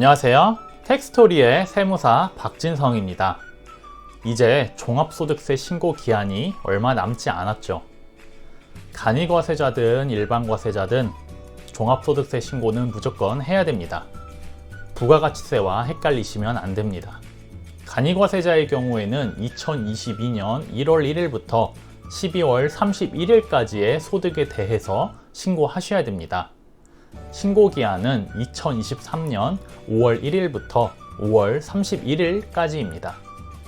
안녕하세요. 텍스토리의 세무사 박진성입니다. 이제 종합소득세 신고 기한이 얼마 남지 않았죠. 간이과세자든 일반과세자든 종합소득세 신고는 무조건 해야 됩니다. 부가가치세와 헷갈리시면 안 됩니다. 간이과세자의 경우에는 2022년 1월 1일부터 12월 31일까지의 소득에 대해서 신고하셔야 됩니다. 신고 기한은 2023년 5월 1일부터 5월 31일까지입니다.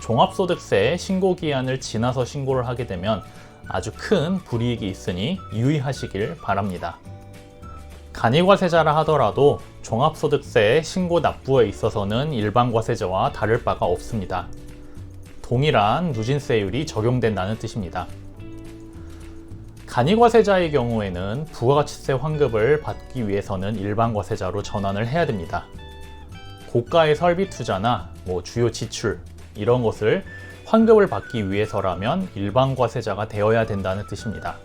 종합소득세 신고 기한을 지나서 신고를 하게 되면 아주 큰 불이익이 있으니 유의하시길 바랍니다. 간이과세자라 하더라도 종합소득세 신고 납부에 있어서는 일반과세자와 다를 바가 없습니다. 동일한 누진세율이 적용된다는 뜻입니다. 간이과세자의 경우에는 부가가치세 환급을 받기 위해서는 일반과세자로 전환을 해야 됩니다. 고가의 설비 투자나 뭐 주요 지출 이런 것을 환급을 받기 위해서라면 일반과세자가 되어야 된다는 뜻입니다.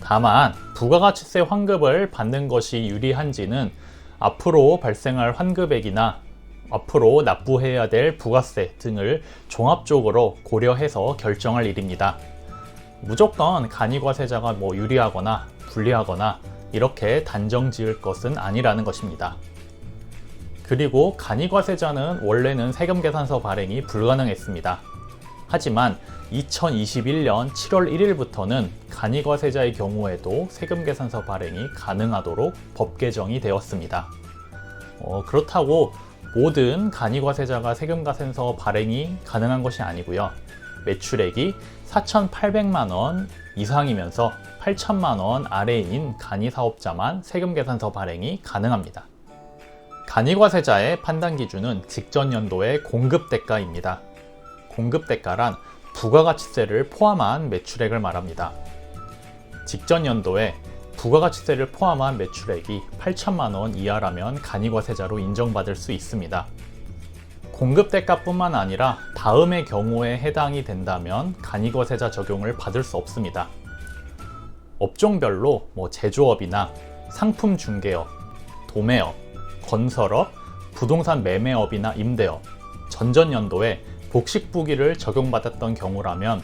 다만 부가가치세 환급을 받는 것이 유리한지는 앞으로 발생할 환급액이나 앞으로 납부해야 될 부가세 등을 종합적으로 고려해서 결정할 일입니다. 무조건 간이과세자가 뭐 유리하거나 불리하거나 이렇게 단정 지을 것은 아니라는 것입니다. 그리고 간이과세자는 원래는 세금 계산서 발행이 불가능했습니다. 하지만 2021년 7월 1일부터는 간이과세자의 경우에도 세금 계산서 발행이 가능하도록 법 개정이 되었습니다. 어, 그렇다고 모든 간이과세자가 세금 계산서 발행이 가능한 것이 아니고요. 매출액이 4,800만 원 이상이면서 8천만 원 아래인 간이 사업자만 세금 계산서 발행이 가능합니다. 간이과세자의 판단 기준은 직전 연도의 공급 대가입니다. 공급 대가란 부가가치세를 포함한 매출액을 말합니다. 직전 연도에 부가가치세를 포함한 매출액이 8천만 원 이하라면 간이과세자로 인정받을 수 있습니다. 공급 대가뿐만 아니라 다음의 경우에 해당이 된다면 간이거세자 적용을 받을 수 없습니다. 업종별로 뭐 제조업이나 상품 중개업, 도매업, 건설업, 부동산 매매업이나 임대업, 전전 연도에 복식부기를 적용받았던 경우라면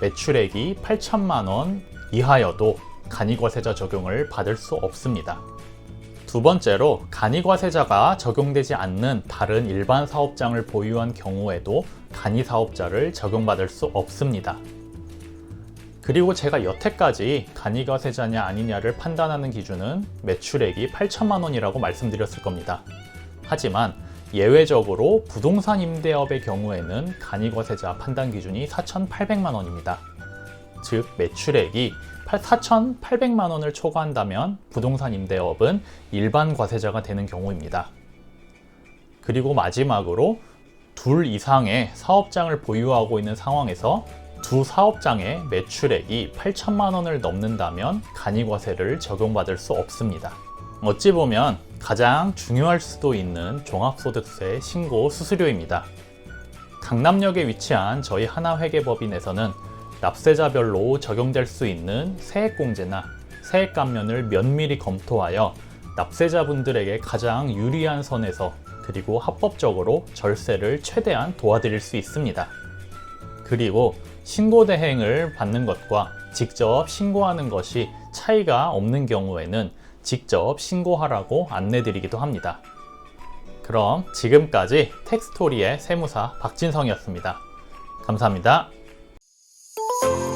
매출액이 8천만 원 이하여도 간이거세자 적용을 받을 수 없습니다. 두 번째로 간이과세자가 적용되지 않는 다른 일반 사업장을 보유한 경우에도 간이사업자를 적용받을 수 없습니다. 그리고 제가 여태까지 간이과세자냐 아니냐를 판단하는 기준은 매출액이 8천만 원이라고 말씀드렸을 겁니다. 하지만 예외적으로 부동산 임대업의 경우에는 간이과세자 판단 기준이 4,800만 원입니다. 즉 매출액이 4,800만 원을 초과한다면 부동산 임대업은 일반 과세자가 되는 경우입니다. 그리고 마지막으로 둘 이상의 사업장을 보유하고 있는 상황에서 두 사업장의 매출액이 8천만 원을 넘는다면 간이과세를 적용받을 수 없습니다. 어찌 보면 가장 중요할 수도 있는 종합소득세 신고 수수료입니다. 강남역에 위치한 저희 하나회계법인에서는 납세자별로 적용될 수 있는 세액공제나 세액 감면을 면밀히 검토하여 납세자분들에게 가장 유리한 선에서 그리고 합법적으로 절세를 최대한 도와드릴 수 있습니다. 그리고 신고 대행을 받는 것과 직접 신고하는 것이 차이가 없는 경우에는 직접 신고하라고 안내드리기도 합니다. 그럼 지금까지 텍스토리의 세무사 박진성이었습니다. 감사합니다. そう